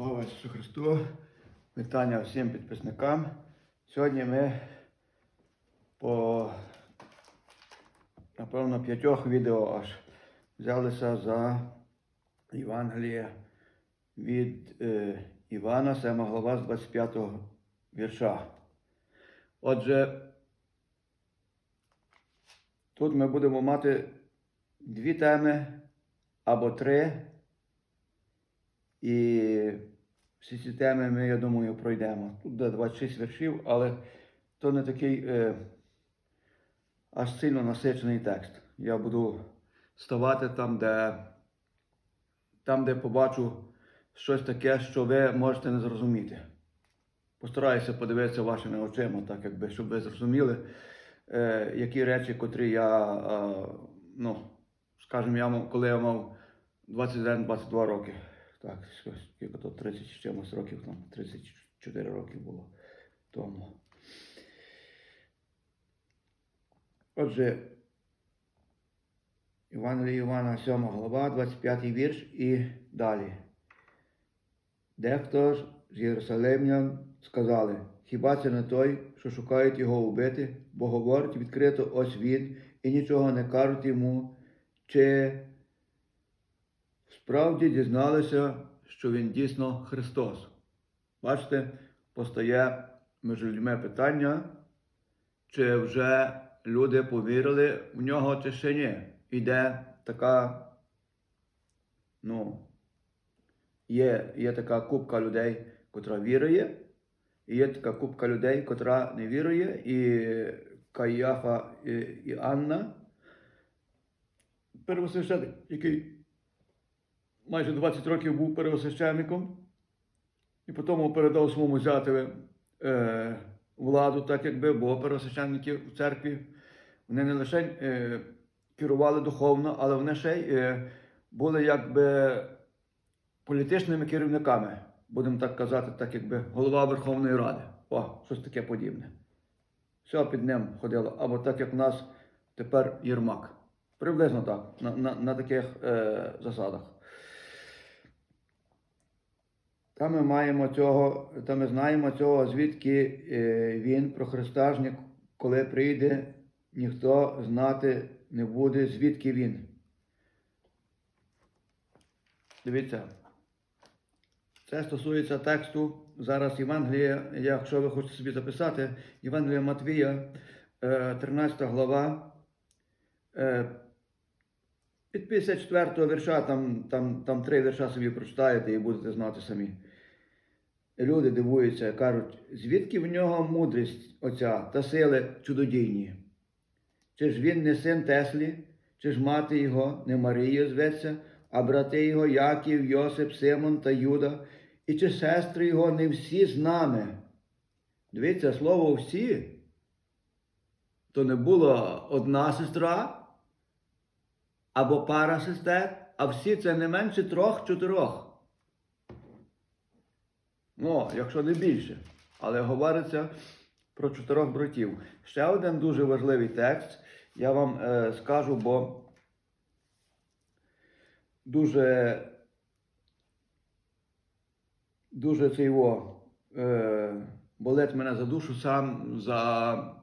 Слава Ісусу Христу! Вітання всім підписникам. Сьогодні ми по, напевно, п'ятьох відео аж взялися за Євангеліє від е, Івана, 7 глава з 25 вірша. Отже, тут ми будемо мати дві теми або три. І всі ці теми ми, я думаю, пройдемо. Тут де 26 віршів, але то не такий е, аж сильно насичений текст. Я буду ставати там, де, там, де побачу щось таке, що ви можете не зрозуміти. Постараюся подивитися вашими очима, так якби, щоб ви зрозуміли, е, які речі, котрі я, е, ну, скажімо, я коли я мав 21-22 роки. Так, скільки то 30 чимось років, там 34 роки було тому. Отже, Івангелія Івана 7 глава, 25 вірш і далі. Дехто ж з Єрусалимлян сказали, хіба це не той, що шукають його убити, бо говорить відкрито ось він і нічого не кажуть йому, чи справді дізналися, що він дійсно Христос. Бачите, постає між людьми питання, чи вже люди повірили в нього, чи ще ні. Іде така, ну, є, є така купка людей, котра вірує, і є така купка людей, котра не вірує, і Каїафа і, і Анна, первосвященик, який майже 20 років був первосвященником, і потім передав своєму зятеві е, владу, так якби, бо первосвященники в церкві вони не лише е, керували духовно, але вони ще й е, були якби політичними керівниками, будемо так казати, так якби голова Верховної Ради. О, щось таке подібне. Все під ним ходило, або так як в нас тепер Єрмак. Приблизно так, на, на, на таких е, засадах. Та ми маємо цього, та ми знаємо цього, звідки е, він про Христа ж коли прийде, ніхто знати не буде, звідки він. Дивіться. Це стосується тексту зараз Євангелія, якщо ви хочете собі записати, Євангелія Матвія, е, 13 глава. е, Від 54 вірша, там, там, там три вірша собі прочитаєте і будете знати самі. Люди дивуються, кажуть, звідки в нього мудрість оця та сили чудодійні? Чи ж він не син Теслі, чи ж мати його не Марія зветься, а брати його Яків, Йосип, Симон та Юда, і чи сестри його не всі з нами? Дивіться, слово всі. То не була одна сестра або пара сестер, а всі це не менше трьох-чотирьох. Ну, якщо не більше. Але говориться про чотирьох братів. Ще один дуже важливий текст. Я вам е, скажу, бо дуже, дуже це його е, болить мене за душу сам за,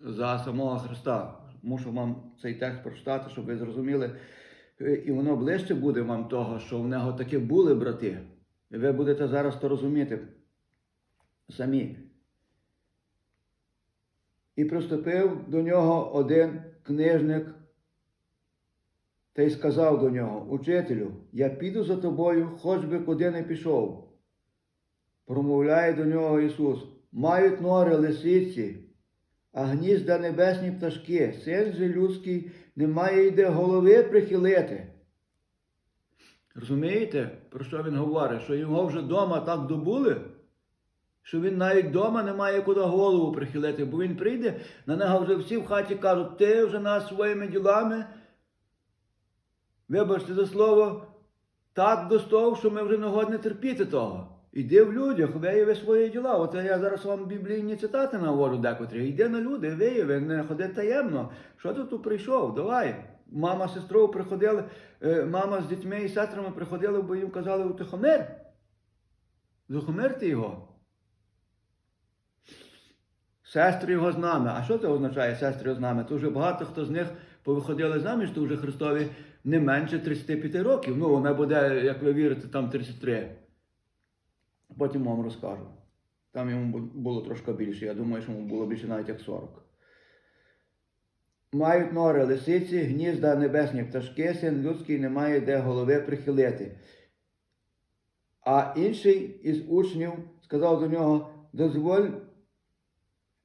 за самого Христа. Мушу вам цей текст прочитати, щоб ви зрозуміли. Е, І воно ближче буде вам того, що в нього таки були брати. Ви будете зараз то розуміти самі. І приступив до нього один книжник та й сказав до нього: Учителю, я піду за тобою, хоч би куди не пішов. Промовляє до нього Ісус: мають нори лисиці, а гнізда небесні пташки, син же людський не має йде голови прихилити. Розумієте, про що він говорить? Що його вже вдома так добули, що він навіть вдома не має куди голову прихилити, бо він прийде, на нього вже всі в хаті кажуть, ти вже нас своїми ділами, вибачте за слово, так достов, що ми вже не годні терпіти того. Іди в людях, вияви свої діла. Оце я зараз вам біблійні цитати наводжу декотрі. Йди на люди, вияви, не ходи таємно. Що ти тут прийшов? Давай. Мама з сестрою приходили, е, мама з дітьми і сестрами приходили, бо їм казали утихомир. Захомирте його. Сестри його з нами. А що це означає сестри його з нами? То вже багато хто з них повиходили заміж, то вже Христові не менше 35 років. Ну, вона буде, як ви вірите, там 33. Потім вам розкажу. Там йому було трошки більше. Я думаю, що йому було більше навіть як 40. Мають нори лисиці, гнізда небесні пташки, син людський не має де голови прихилити. А інший із учнів сказав до нього: дозволь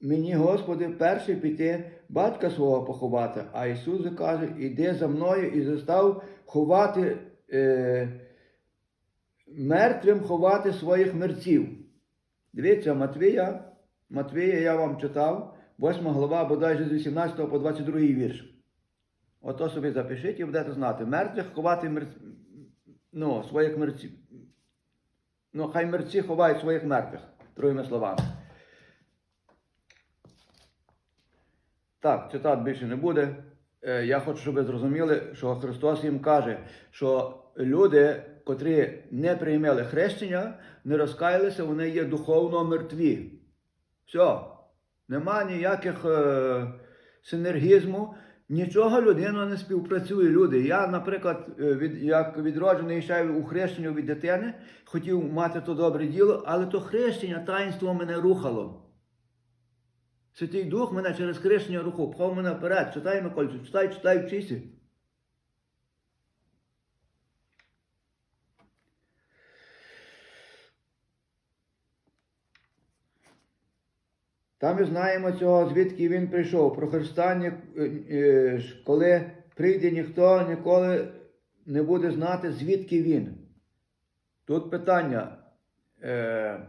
мені, Господи, перший піти батька свого поховати. А Ісус каже, іди за мною і застав ховати е, мертвим ховати своїх мерців. Дивіться, Матвія, Матвія я вам читав, 8 глава, бодайже з 18 по 22 вірш. Ото собі запишіть і будете знати. Мертвих ховати мерц... ну, своїх мерців. Ну, хай мерці ховають своїх мертвих, другими словами. Так, цитат більше не буде. Е, Я хочу, щоб ви зрозуміли, що Христос їм каже, що люди, котрі не прийняли хрещення, не розкаялися, вони є духовно мертві. Все. Нема ніяких е, синергізму, нічого людина не співпрацює. Люди. Я, наприклад, е, від, як відроджений ще у хрещенню від дитини, хотів мати то добре діло, але то хрещення, таїнство мене рухало. Святий Дух мене через хрещення рухав, пхав мене вперед. Читай, Микольцю, читай, читай, вчися. Там ми знаємо цього, звідки він прийшов. Про Христа, коли прийде ніхто ніколи не буде знати, звідки він. Тут питання. Е,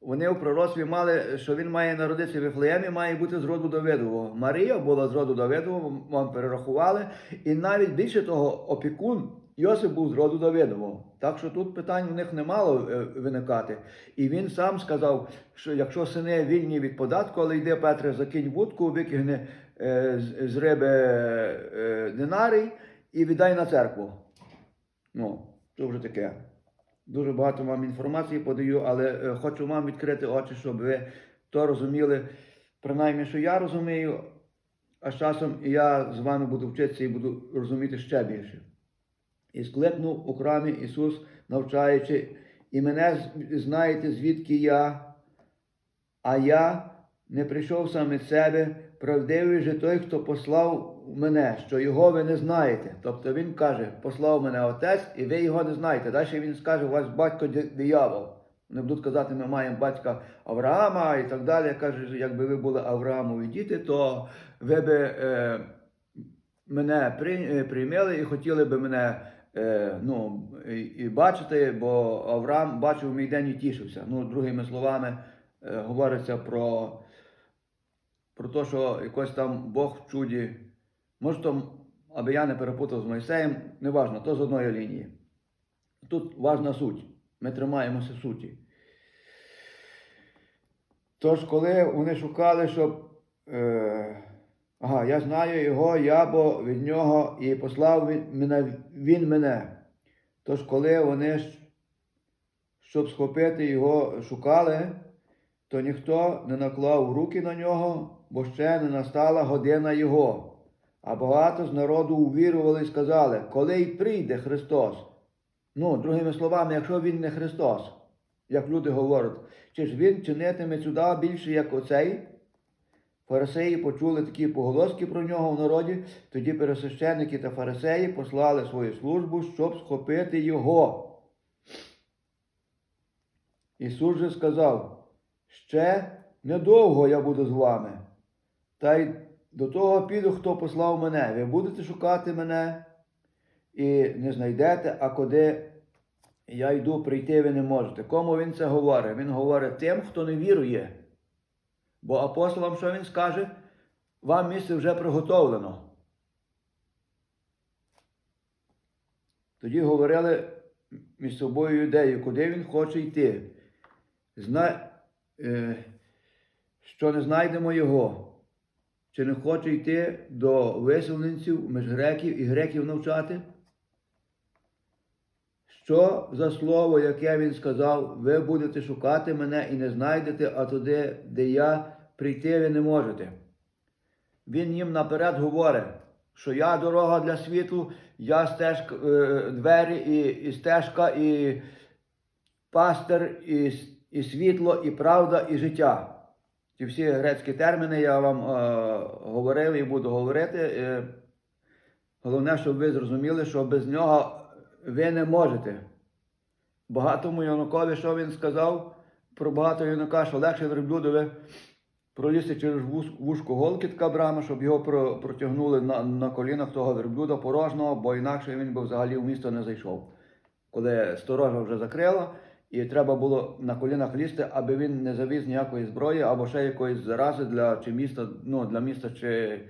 вони в пророцтві мали, що він має народитися в Вифлеємі, має бути з роду Давидового. Марія була з роду Давидового, вам перерахували. І навіть більше того, опікун Йосип був з роду Давидового. Так що тут питань у них не мало е, виникати. І він сам сказав, що якщо сини вільні від податку, але йде Петре, закинь вудку, викигне е, з, риби е, динарій і віддай на церкву. Ну, це вже таке. Дуже багато вам інформації подаю, але хочу вам відкрити очі, щоб ви то розуміли. Принаймні, що я розумію, а з часом я з вами буду вчитися і буду розуміти ще більше. І скликнув у храмі Ісус, навчаючи, і мене знаєте, звідки я, а я не прийшов сам від себе, правдивий же той, хто послав мене, що його ви не знаєте. Тобто він каже, послав мене отець, і ви його не знаєте. Далі він скаже, у вас батько диявол. Вони будуть казати, ми маємо батька Авраама і так далі. Каже, якби ви були Авраамові діти, то ви би е, мене е, прийняли і хотіли би мене ну, і, і бачити, бо Авраам бачив мій день і тішився. Ну, другими словами, е, говориться про, про те, що якось там Бог в чуді. Може, там, аби я не перепутав з Мойсеєм, неважно, то з одної лінії. Тут важна суть. Ми тримаємося суті. Тож, коли вони шукали, щоб. Е, ага, я знаю його, я бо від нього і послав він мене. Він мене. Тож, коли вони, щоб схопити його, шукали, то ніхто не наклав руки на нього, бо ще не настала година його. А багато з народу увірували і сказали, коли й прийде Христос. Ну, другими словами, якщо він не Христос, як люди говорять, чи ж він чинитиме чуда більше, як оцей? Фарисеї почули такі поголоски про нього в народі, тоді пересвященники та фарисеї послали свою службу, щоб схопити його. Ісус же сказав, ще недовго я буду з вами, та й до того піду, хто послав мене. Ви будете шукати мене і не знайдете, а куди я йду, прийти ви не можете. Кому він це говорить? Він говорить тим, хто не вірує. Бо апостолам, що він скаже? Вам місце вже приготовлено. Тоді говорили між собою юдеї, куди він хоче йти. Зна... Е... Що не знайдемо його. Чи не хоче йти до виселенців між греків і греків навчати? Що за слово, яке він сказав, ви будете шукати мене і не знайдете, а туди, де я прийти ви не можете. Він їм наперед говорить, що я дорога для світу, я стежка, е, двері і, і стежка, і пастир, і, і світло, і правда, і життя. Ці всі грецькі терміни я вам е, говорив і буду говорити. Е, головне, щоб ви зрозуміли, що без нього ви не можете. Багатому юнакові, що він сказав про багато юнака, що легше верблюдові пролізти через вушко голки така брама, щоб його протягнули на, на колінах того верблюда порожнього, бо інакше він би взагалі в місто не зайшов. Коли сторожа вже закрила, і треба було на колінах лізти, аби він не завіз ніякої зброї або ще якоїсь зарази для чи міста, ну, для міста чи.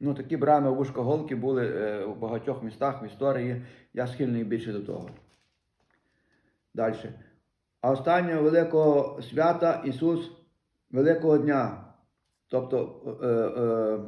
Ну, такі брами вушкоголки були е, в багатьох містах в історії. Я схильний більше до того. Далі. А останнього великого свята Ісус Великого Дня, тобто е, е,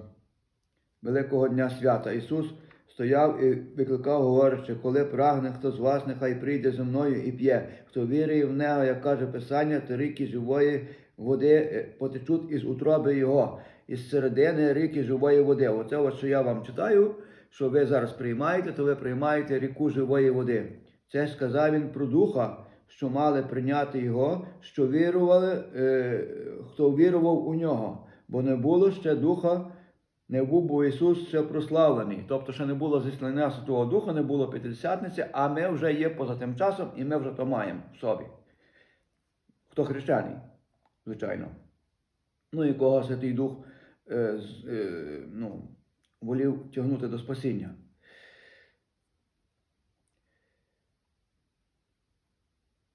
Великого Дня свята, Ісус стояв і викликав, говорячи, коли прагне хто з вас, нехай прийде зі мною і п'є. Хто вірує в нього, як каже Писання, то ріки живої води е, потечуть із утроби Його, із середини ріки живої води. Оце, от, що я вам читаю, що ви зараз приймаєте, то ви приймаєте ріку живої води. Це сказав він про духа, що мали прийняти його, що вірували, е, хто вірував у нього, бо не було ще духа, не був бо Ісус ще прославлений. Тобто, ще не було зіслання Святого Духа, не було п'ятдесятниці, а ми вже є поза тим часом, і ми вже то маємо в собі. Хто хрещений, звичайно. Ну і кого Святий Дух е, е, ну, волів тягнути до спасіння.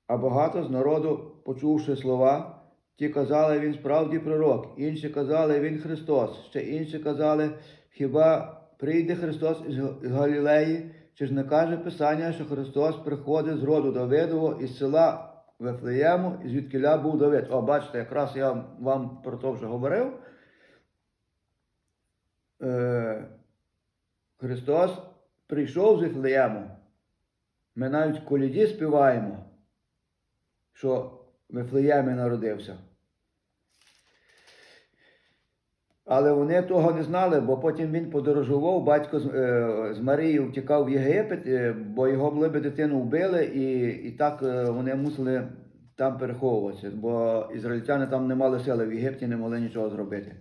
А багато з народу, почувши слова, ті казали, він справді пророк, інші казали, він Христос, ще інші казали, хіба прийде Христос із Галілеї, чи ж не каже Писання, що Христос приходить з роду Давидового із села Вифлеєму, і звідкиля був Давид. О, бачите, якраз я вам про це вже говорив. Е, Христос прийшов з Вифлеєму. Ми навіть в коліді співаємо що в Вифлеємі народився. Але вони того не знали, бо потім він подорожував, батько з, е, з Марією втікав в Єгипет, е, бо його би дитину вбили, і, і так е, вони мусили там переховуватися, бо ізраїльтяни там не мали сили, в Єгипті не могли нічого зробити.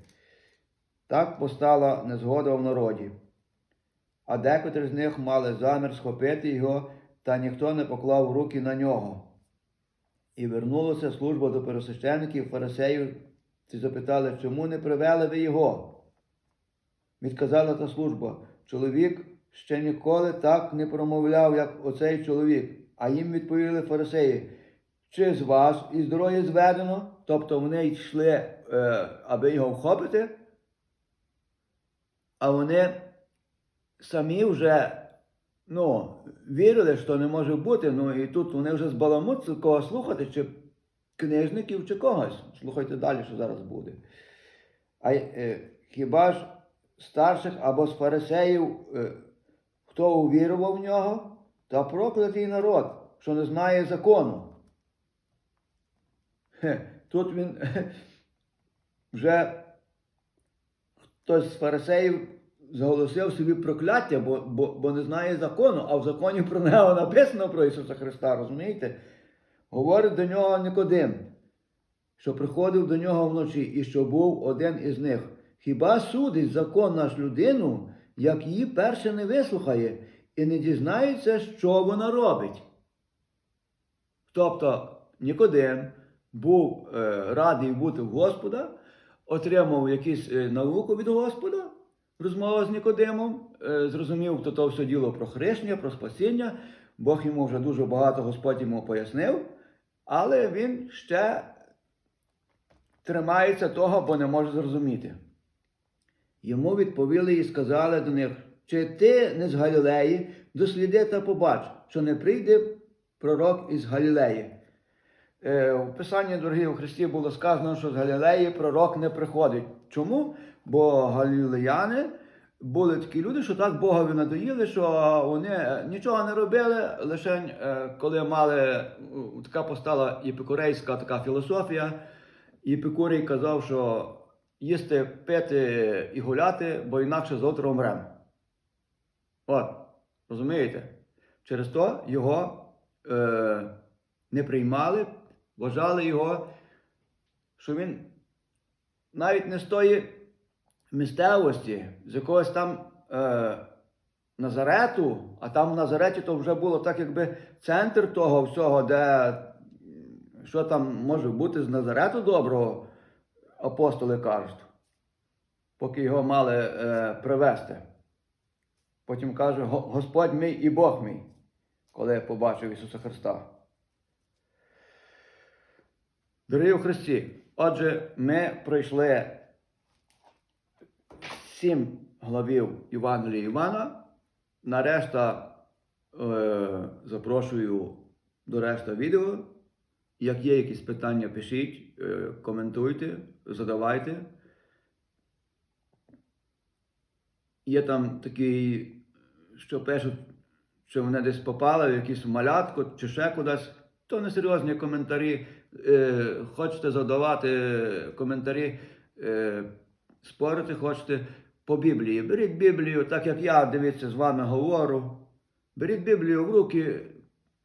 Так постала незгода в народі. А декотрі з них мали замір схопити його, та ніхто не поклав руки на нього. І вернулася служба до пересвящеників, фарисеїв, ці запитали, чому не привели ви його? Відказала та служба, чоловік ще ніколи так не промовляв, як оцей чоловік. А їм відповіли фарисеї, чи з вас із дороги зведено? Тобто вони йшли, е, аби його вхопити, а вони самі вже ну, вірили, що не може бути. Ну і тут вони вже збаламуться, кого слухати, чи книжників, чи когось. Слухайте далі, що зараз буде. А е, хіба ж старших або з фарисеїв, е, хто увірував в нього, та проклятий народ, що не знає закону. Тут він вже хтось з фарисеїв зголосив собі прокляття, бо, бо, бо не знає закону, а в законі про нього написано про Ісуса Христа, розумієте? Говорить до нього Никодим, що приходив до нього вночі і що був один із них. Хіба судить закон наш людину, як її перше не вислухає і не дізнається, що вона робить? Тобто Нікодим був е, радий бути в Господа, отримав якусь е, науку від Господа, розмова з Нікодимом, е, зрозумів, то то все діло про хрещення, про спасіння. Бог йому вже дуже багато Господь йому пояснив, але він ще тримається того, бо не може зрозуміти. Йому відповіли і сказали до них, чи ти не з Галілеї, досліди та побач, що не прийде пророк із Галілеї. Е, в Писанні, дорогі у Христі, було сказано, що з Галілеї пророк не приходить. Чому? Бо галілеяни були такі люди, що так Богові надоїли, що вони нічого не робили, лише е, коли мали е, така постала епікурейська така філософія. Епікурій казав, що їсти, пити і гуляти, бо інакше завтра умремо. От, розумієте? Через то його е, не приймали, вважали його, що він навіть не з тої місцевості, з якогось там е, Назарету, а там в Назареті то вже було так, якби центр того всього, де що там може бути з Назарету доброго, апостоли кажуть, поки його мали е, привезти. Потім каже, Господь мій і Бог мій, коли побачив Ісуса Христа. Дорогі у Христі, отже, ми пройшли сім главів Євангелія Івана. На решта е, запрошую до решта відео. Як є якісь питання, пишіть, е, коментуйте, задавайте. Є там такі, що пишуть, що вони десь попали в якийсь малятку чи ще кудись. То не серйозні коментарі. Е, хочете задавати коментарі, е, спорити хочете по Біблії. Беріть Біблію, так як я дивіться, з вами говорю. Беріть Біблію в руки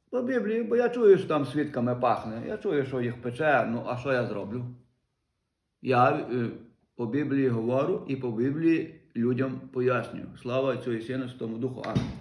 по Біблії, бо я чую, що там свідками пахне. Я чую, що їх пече. Ну, а що я зроблю? Я е, по Біблії говорю і по Біблії людям пояснюю. Слава Отцю і Сину, Святому Духу. Амінь.